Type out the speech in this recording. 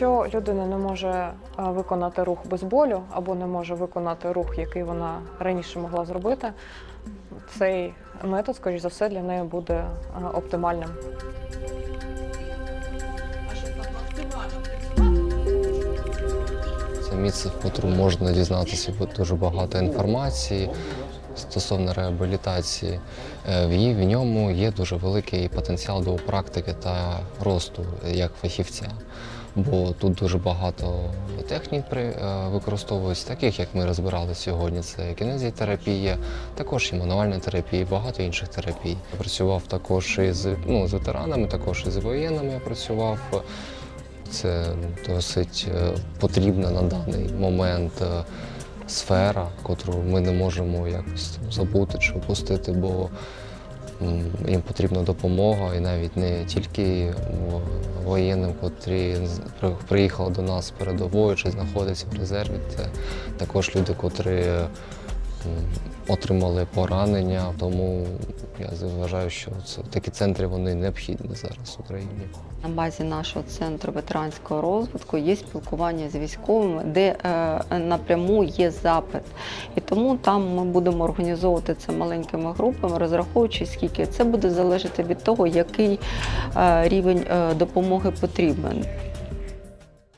Якщо людина не може е, виконати рух без болю або не може виконати рух, який вона раніше могла зробити, цей метод, скоріш за все, для неї буде е, оптимальним. Це місце, в котрому можна дізнатися дуже багато інформації стосовно реабілітації. Е, В її в ньому є дуже великий потенціал до практики та росту як фахівця. Бо тут дуже багато технік е, використовується, таких як ми розбирали сьогодні. Це кінезітерапія, також і мануальна терапія, багато інших терапій. Я працював також із ну, з ветеранами, також із воєнними я працював. Це досить е, потрібна на даний момент е, сфера, котру ми не можемо якось забути чи опустити, бо їм потрібна допомога, і навіть не тільки воєнним, котрі приїхали до нас передовою чи знаходяться в резерві. Це також люди, котрі отримали поранення. Тому я вважаю, що це такі центри вони необхідні зараз в Україні. На базі нашого центру ветеранського розвитку є спілкування з військовими, де е, напряму є запит. І тому там ми будемо організовувати це маленькими групами, розраховуючи, скільки це буде залежати від того, який е, рівень е, допомоги потрібен.